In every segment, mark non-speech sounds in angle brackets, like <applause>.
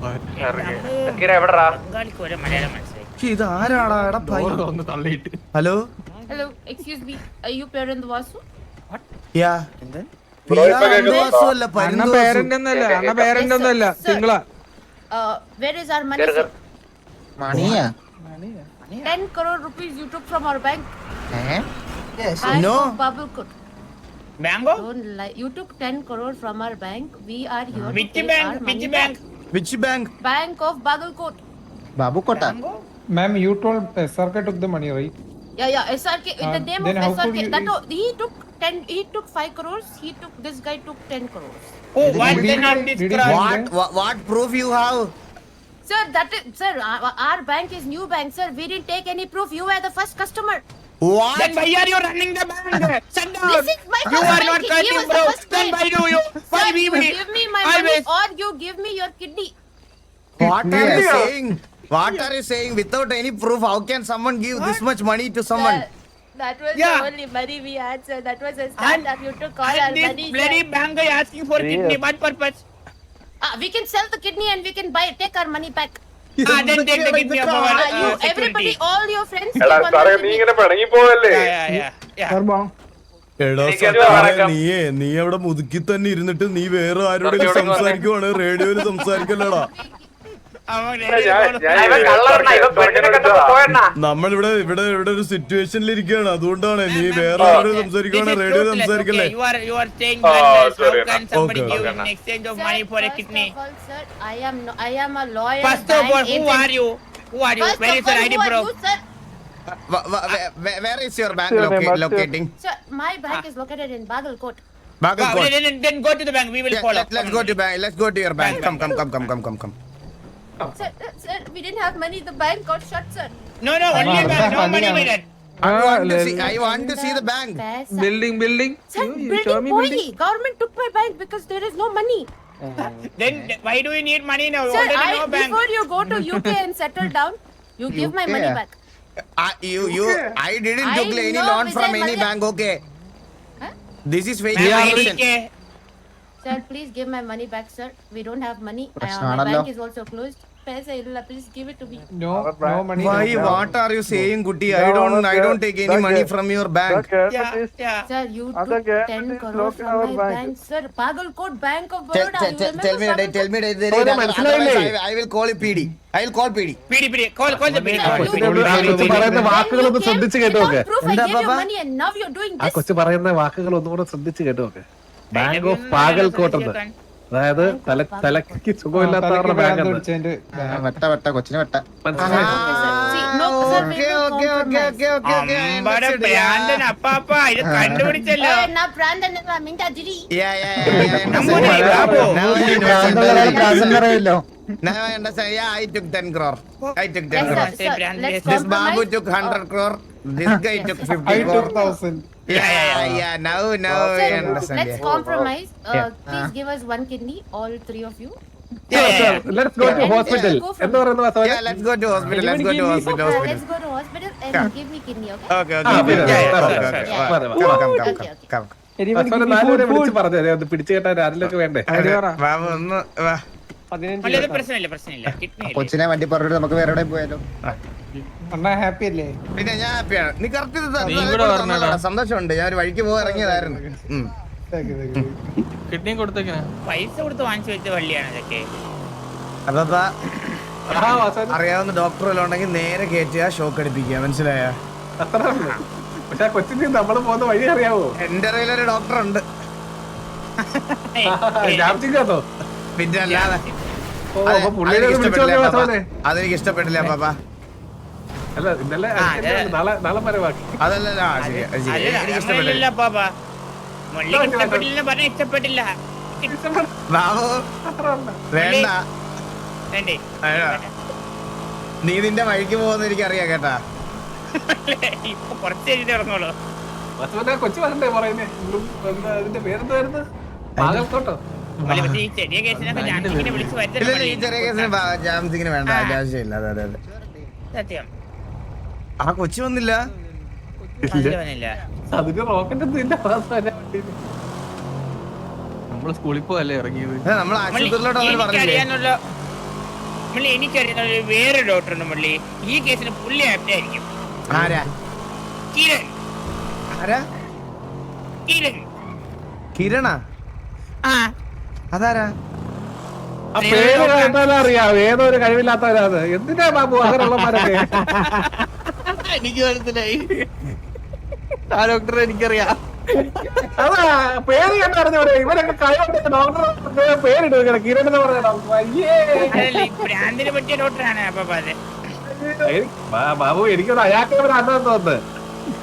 പോട്ടെ. കറണ്ട് അല്ല ഹലോ അണ്ണ പേരന്റ് ഒന്നല്ല അണ്ണ പേരന്റ്? മണിയാ 10 crore rupees you took from our bank. Bank No. of Babulkot. ബാങ്കോ Don't lie. You took 10 crore from our bank. We are here to which take bank our which money bank back. Which bank Bank of Bagalkot. ബാബു കോട്ട ma'am you told SRK took the money right Yeah, yeah, SRK. In the Uh, name then of how could SRK. you- That, no, he took 10, he took 5 crores. He took, this guy took 10 crores. Oh what Did he- then of this did he- crime Sir, that is, sir, our, our bank is new bank, sir. We didn't take any proof. You were the first customer. What? Then why are you running the bank? <laughs> Sit down. This is my you are not cutting, bro. Then why do you? Why me? Give me my money or you give me your kidney. What are you saying? What are you saying? Without any proof, how can someone give what? this much money to someone? Sir, that was yeah. the only money we had, sir. That was a stand and, that you took all and this money. Bloody bank guy asking for kidney. Uh, what purpose? Ah, we can sell the kidney and we can buy take our money back. Ah, then take the kidney of our Ah, you, uh, everybody, all your friends. എടാ take one സാറേ നീ kidney. ഇങ്ങനെ പിണങ്ങി പോവല്ലേ Yeah, yeah, yeah. yeah. എടോ എനിക്കത് സത്യമേ, വണക്കം. നീയേ നീ അവിടെ മുതുക്കി തന്നെ ഇരുന്നിട്ട് നീ വേറെ ആരോടെങ്കിലും സംസാരിക്കുവാണ് റേഡിയോയിൽ സംസാരിക്കല്ലടാ നമ്മളിവിടെ ഇവിടെ ഇവിടെ ഒരു സിറ്റുവേഷനിൽ ഇരിക്കുകയാണ് അതുകൊണ്ടാണ് നീ വേറെ ആരോട് സംസാരിക്കുവാണ് റേഡിയോ സംസാരിക്കല്ലേ Oh, uh, Where is your bank loca locating Sir, my bank is located in Bagalkot. Bagalkot. then, then go to the bank. We will follow. Let, let's go to bank let's go to your bank come come come come come come come Sir, sir, we didn't have money. The bank got shut, sir. No, no, only bank. No money needed. I want to see. I want to see the bank. Building, building. Sir, you, you building, boy. Building? Government took my bank because there is no money. Uh, then why do you need money now? Sir, I, no bank. before you go to UK <laughs> and settle down, you give my money back. Uh, I, you, you, I didn't took any loan from any bank. Okay. Huh? This is fake information. Sir, please give my money back, sir. We don't have money. Uh, my bank is also closed. Paisa illa, please give it to me. No no money Why? What are you saying, Gutti? I don't. I don't take any money from your bank. Yeah, yeah. Sir, 10 crore from my bank. Sir, Pagalkot Bank of Tell, Baroda. tell, You tell, remember tell me, Pagalkot? tell me, tell me. ഓനെ മനസ്സിലായില്ലേ? Otherwise, I, I will call you PD. I will call PD. പിടി പിടി call call the PD. Sir, you- കൊച്ചിനെ വിളിച്ച് ആ കൊച്ചു പറയുന്ന ശ്രദ്ധിച്ച് എന്താ ആ കൊച്ചു വാക്കുകൾ ഒന്നുകൂടെ ശ്രദ്ധിച്ച് കേട്ടോ ബാങ്ക് ഓഫ് പാകൽക്കോട്ട് എന്ന് അതായത് തലക്ക് സുഖമില്ലാത്ത hundred crore This guy took 50 I took thousand. Yeah, yeah, yeah. Now, now I Sir, understand. let's Yeah. compromise. Uh, Yeah. Please give us one kidney, all three of you. Yeah, go to hospital എന്ന് പറയുന്ന വാസവനെ Yeah, let's go to hospital. Let's go to hospital. Uh, hospital. let's go to hospital and Yeah. give me kidney, okay? Okay, okay. Ah, Yeah, yeah, yeah, okay, sir, okay. yeah. Come, come, come, Okay, come, okay. come. വാസവനെ നാലുപേരെ വിളിച്ച് പറഞ്ഞു അത് പിടിച്ചു കേട്ടാ ആരിലൊക്കെ വേണ്ടേ ID പറ ബാബു ഒന്ന് വാ. അല്ല ഇത് പ്രശ്നമില്ല പ്രശ്നമില്ല കിഡ്നി കൊച്ചിനെ വണ്ടി പറഞ്ഞിട്ട് നമുക്ക് വേറെ എവിടെയും പോയാലോ അണ്ണാ ഹാപ്പി അല്ലേ? പിന്നെ ഞാൻ ഹാപ്പിയാണ് നീ കറക്റ്റ്. സന്തോഷമുണ്ട്. ഞാൻ ഒരു വഴിക്ക് പോകാൻ ഇറങ്ങിയതായിരുന്നു. കിഡ്നിയും കിഡ്നി കൊടുത്തേക്കിനാ പൈസ കൊടുത്ത് വാങ്ങിച്ചു വെച്ച വള്ളിയാണ് ഇതൊക്കെ. അതാ അറിയാവുന്ന ഡോക്ടർ എല്ലാം ഉണ്ടെങ്കിൽ നേരെ കയറ്റുക ഷോക്ക് അടിപ്പിക്കുക. മനസ്സിലായ? അത്ര പക്ഷെ കൊച്ചിന് നമ്മൾ പോകുന്ന വഴി അറിയാവോ? എന്റെ അറിയിലൊരു ഡോക്ടർ ഉണ്ട്. <laughs> പിന്നെ അല്ലാതെ. അതെനിക്ക് ഇഷ്ടപ്പെട്ടില്ല, പാപ്പ. വാസവനെ അതെനിക്ക് ഇഷ്ടപ്പെട്ടില്ല പാപ്പ അല്ല ഇന്നലെ. നാളെ നാളെ അതല്ല. ഇഷ്ടപ്പെട്ടില്ല. അല്ലല്ല പാപ്പ. ഇഷ്ടപ്പെട്ടില്ല പറഞ്ഞ ഇഷ്ടപ്പെട്ടില്ല. വേണ്ട. നീ നിന്റെ വഴിക്ക് പോകുന്ന എനിക്ക് അറിയാം കേട്ടാ ഇപ്പൊ കുറച്ച് കഴിഞ്ഞിട്ട് ഇറങ്ങുള്ളൂ വാസവനെ കൊച്ചു പറഞ്ഞു പറയുന്നേ. അതിന്റെ പേരെന്തായിരുന്നു പാകൽക്കോട്ടോ അല്ല, പക്ഷേ ഈ ചെറിയ കേസിനൊക്കെ ഞാൻ വിളിച്ച് അതെ. സത്യം. ആ കൊച്ചു വന്നില്ല? അതിന് റോക്കറ്റ്. നമ്മൾ സ്കൂളിൽ പോയല്ലേ ഇറങ്ങിയത്? നമ്മൾ ആശുപത്രിയിലോട്ട് പറഞ്ഞില്ലേ? ഒരു വേറെ ഡോക്ടർ ഉണ്ട് പുള്ളി ഈ കേസിന് പുള്ളി ആപ്റ്റ് ആയിരിക്കും. ആരാ? കിരൺ. ആരാ? കിരൺ. കിരണ? ആ. അതാരാ? പേര് കേട്ടാലും അറിയാം ഏതോ ഒരു കഴിവില്ലാത്തവരാ എന്തിനാ ബാബു അങ്ങനെയുള്ളമാരൊക്കെ <laughs> എനിക്ക് മനസ്സിലായി. ആ ഡോക്ടറെ എനിക്കറിയാം. അതാ പേര് ഞാൻ അറിഞ്ഞൂടെ? ഇവരൊക്കെ കഴിവുണ്ട് ഡോക്ടർ പേരിട്ട് വെക്കണം കിരൺ എന്ന് പറഞ്ഞ ഡോക്ടർ അയ്യേ. അതല്ല ഈ ഭ്രാന്തിന് പറ്റിയ ഡോക്ടറാണ് അപ്പൊ അതെ. എനി- ബാ- ബാബു എനിക്കൊന്ന് അയാൾക്ക് ഒരു അന്നം തോന്നുന്നു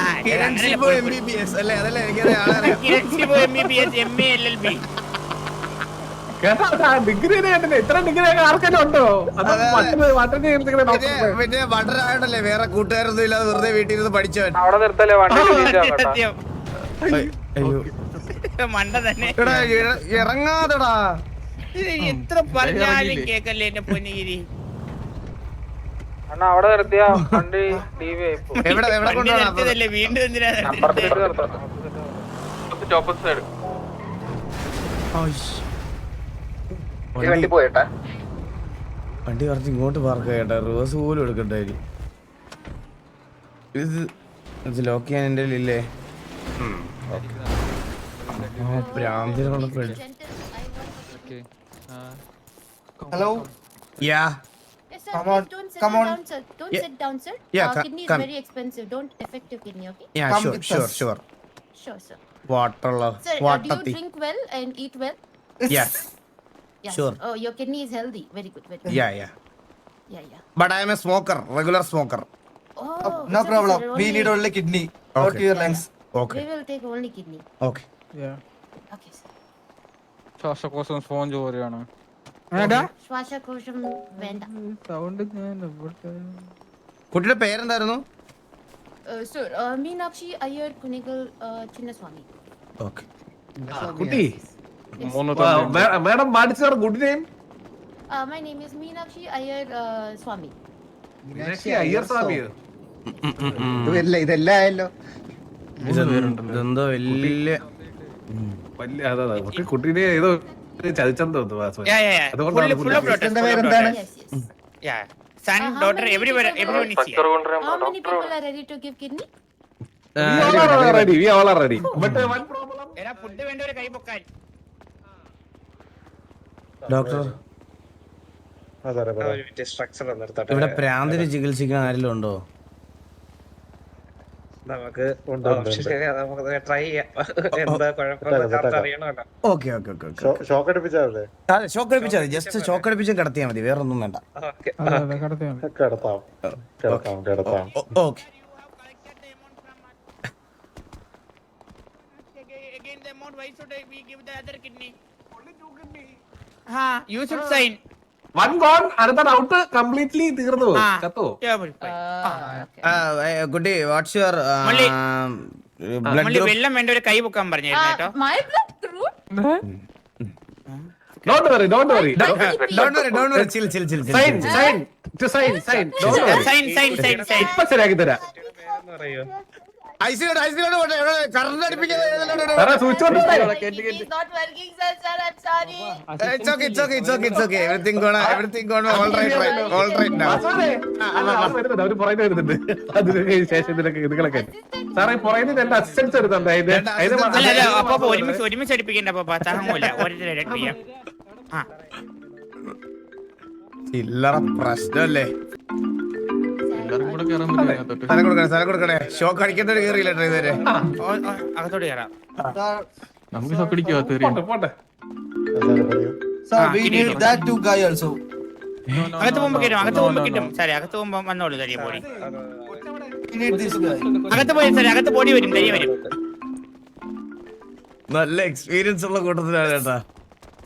ആ, കിരൺ അങ്ങനെ Shibu M B B S അല്ലേ? അതല്ലേ എനിക്കറിയാം. ആളറിയാം M B B S M A L L B degree കേട്ടില്ല ഇത്ര ഡിഗ്രി ഒക്കെ ആർക്കെല്ലാം ഉണ്ടോ? പിന്നെ വണ്ടറായോണ്ടല്ലേ വേറെ കൂട്ടുകാരൊന്നും ഇല്ലാതെ വെറുതെ വീട്ടിൽ നിന്ന് പഠിച്ചവൻ? അവിടെ നിർത്തല്ലേ മണ്ട തന്നെ. ഇറങ്ങാതെടാ. എത്ര പറഞ്ഞാലും കേക്കല്ലേ എന്റെ പൊന്നിഗിരി അണ്ണാ അവിടെ നിർത്തിയ വണ്ടി എന്തിനാ? ഓപ്പോസിറ്റ് സൈഡ് വണ്ടി പോയിട്ടാ വണ്ടി കുറച്ച് ഇങ്ങോട്ട് പാർക്ക് ചെയ്യട്ടെ റിവേഴ്സ് പോലും എടുക്കണ്ടായി ഇത് ഇത് ലോക്ക് ചെയ്യാൻ എന്റെ ഇല്ലേ hello yeah Come on, come on. sit down, sir. Don't Yeah. sit down, sir. Yeah, Uh, kidney is come. very expensive. Don't affect your kidney, okay? Yeah sure sure, sure Sure, Sure, sir. വാട്ടറുള്ള Sir, uh, do you drink well and eat well? Yeah Yeah. Sure. Oh, your kidney is healthy. Very good. Very good. Yeah, yeah. Yeah, yeah. But I am a smoker, regular smoker. Oh, No problem. Only... We need only kidney. Not Okay. your lungs. Okay. We will take only kidney. Okay. Yeah. Okay, sir. ശ്വാസകോശം phone ജോലിയാണ് ശ്വാസകോശം വേണ്ട. Sound ഞാൻ കുട്ടിയുടെ പേരെന്തായിരുന്നു Uh, sir, uh, Meenakshi Ayer Kunigal uh, Chinnaswamy. Okay കുട്ടി മൂന്ന് madam മാഡിച്ചർ good name Uh, my name is Meenakshi Iyer uh, Swamy. Iyer സ്വാമിയോ ഇത് വരില്ല ഇതെല്ലാം ആയല്ലോ ഇതെന്തോ വലിയ വലിയ അതെ അതെ കുട്ടി കുട്ടീനെ ഏതോ ചതിച്ചെന്ന് തോന്നുന്നു വാസു Yeah, yeah, yeah. അതുകൊണ്ടാണ് Full- full of പുള്ളി- daughters, എന്റെ full of പേരെന്താണ്? daughters. Yes, yes. Yeah. Son, Uh, how daughter, many everyone, people everyone is here. How many people are ready to give kidney? We all are ready, we all are ready. But uh, one problem. എടാ food വേണ്ട ഒരു കൈ പൊക്കാൻ doctor. ഇവിടെ പ്രാന്തിന് ചികിത്സിക്കാൻ ആരെങ്കിലും ഉണ്ടോ? നമുക്ക് നമുക്ക് ട്രൈ ചെയ്യാം. എന്താ കുഴപ്പമില്ല ഓക്കെ ഓക്കെ ഷോക്ക് അടിപ്പിച്ചാൽ ജസ്റ്റ് ഷോക്ക് അടിപ്പിച്ചും കിടത്തിയാൽ മതി. വേറെ ഒന്നും വേണ്ട. Okay. Again, the amount, why should we give the other kidney? Should sign. One gone, another out, completely തീർന്നു. ചത്തോ? Uh, okay. കുട്ടി വാട്ട്സ് യുവർ വെള്ളം വേണ്ട ഒരു കൈ പൊക്കാൻ പറഞ്ഞായിരുന്നു കേട്ടോ Uh, my blood group? Don't worry, don't worry. Don't worry don't worry chill chill chill Sign, sign, to sign, sign. Don't worry. Sign sign sign sign ഇപ്പൊ ശരിയാക്കി തരാം. കറണ്ട് അടിപ്പിക്കാൻ സാറേ, പുറകിൽ രണ്ട് അസിസ്റ്റൻസ് അപ്പൊ ഒരുമിച്ച് ഒരുമിച്ച് അടിപ്പിക്കണ്ട ചില്ലറ പ്രശ്നമല്ലേ സ്ഥലം കൊടുക്കണേ സ്ഥലം കൊടുക്കണേ. ഷോക്ക് അടിക്കേണ്ട കയറിയില്ല ഇതുവരെ ഓ, ഓ, അകത്തോട്ട് കയറാം നമുക്ക് ഷോക്ക്. അകത്ത് പോകുമ്പോ കിട്ടും അകത്ത് പോകുമ്പോ കിട്ടും സാറേ അകത്ത് പോകുമ്പോ വന്നോളൂ തരിയ body We need this guy. അകത്ത് പോയി സാറേ അകത്ത് ബോഡി വരും തരിയ വരും. നല്ല എക്സ്പീരിയൻസ് ഉള്ള കൂട്ടത്തിലാണ് ചേട്ടാ.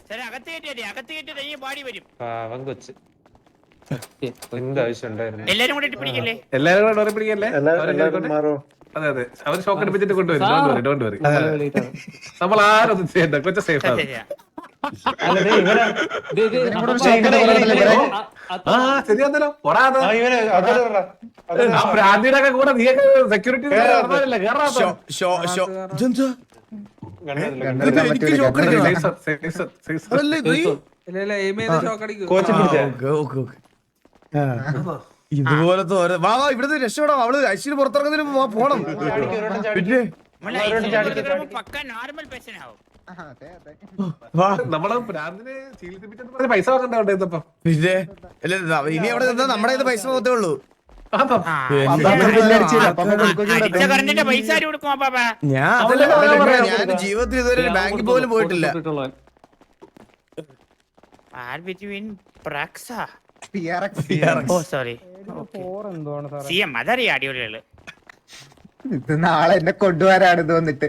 സാറേ അകത്ത് കയറ്റി അകത്ത് കയറ്റി തരിയ ബോഡി വരും. എല്ലാരും കൂടെ പിടിക്കല്ലേ? എല്ലാരും കൂടെ ഡോറി പിടിക്കല്ലേ? അവരെല്ലാരും കൂടെ- അതെ അതെ. അവർ ഷോക്ക് അടിപ്പിച്ചിട്ട് കൊണ്ടുവരും. ഡോണ്ട് വരി നമ്മൾ ആരൊന്നും ചെയ്യണ്ട. കൊച്ച സേഫ് ആണ്. കൂടെ നീയൊക്കെ സെക്യൂരിറ്റി എനിക്ക് ഷോക്ക് ഇതുപോലത്തെ ഓരോ വാ വാ ഇവിടുന്ന് രക്ഷപ്പെടാം. അവൾ ഐശ്വര്യ പുറത്തിറങ്ങുന്നതിന് വാ, പോണം. പിന്നെ? പൈസ പിന്നെ? ഇനി അവിടെ നിന്നാ നമ്മുടെ പൈസ പോകത്തേ ഉള്ളൂ. ഞാൻ അതല്ലേ ഞാൻ ജീവിതത്തിൽ ഇതുവരെ ബാങ്കിൽ പോലും പോയിട്ടില്ല. ആർ ബിറ്റ്വീൻ പ്രാക്സ. Oh sorry? സി എം അതറിയാം അടിപൊളികൾ ഇത് നാളെ എന്നെ കൊണ്ടുവരാണ് ഇത് വന്നിട്ട്.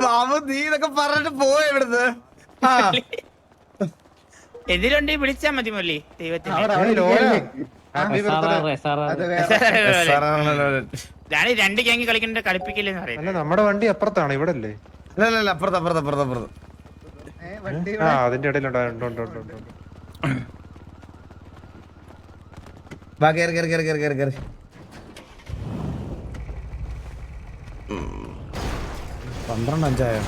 ബാബു നീ ഇതൊക്കെ പറഞ്ഞിട്ട് പോയ ഇവിടുന്ന്? വിളിച്ചാ മതി മല്ലി ദൈവത്തിന്. രണ്ട് ഗ്യാങ് കളിക്കണ്ട കളിപ്പിക്കില്ലെന്ന് പറയാം നമ്മുടെ വണ്ടി അപ്പുറത്താണ് ഇവിടെ അല്ലേ അല്ല അല്ല, അല്ല അപ്പുറത്ത്. അപ്പുറത്ത് അപ്പുറത്ത് അപ്പുറത്ത് ആ. അതിന്റെ ഇടയിലുണ്ട് വാ കേറി കേറി കേറി കേറി കേറി കേറി. പന്ത്രണ്ട് അഞ്ചായോ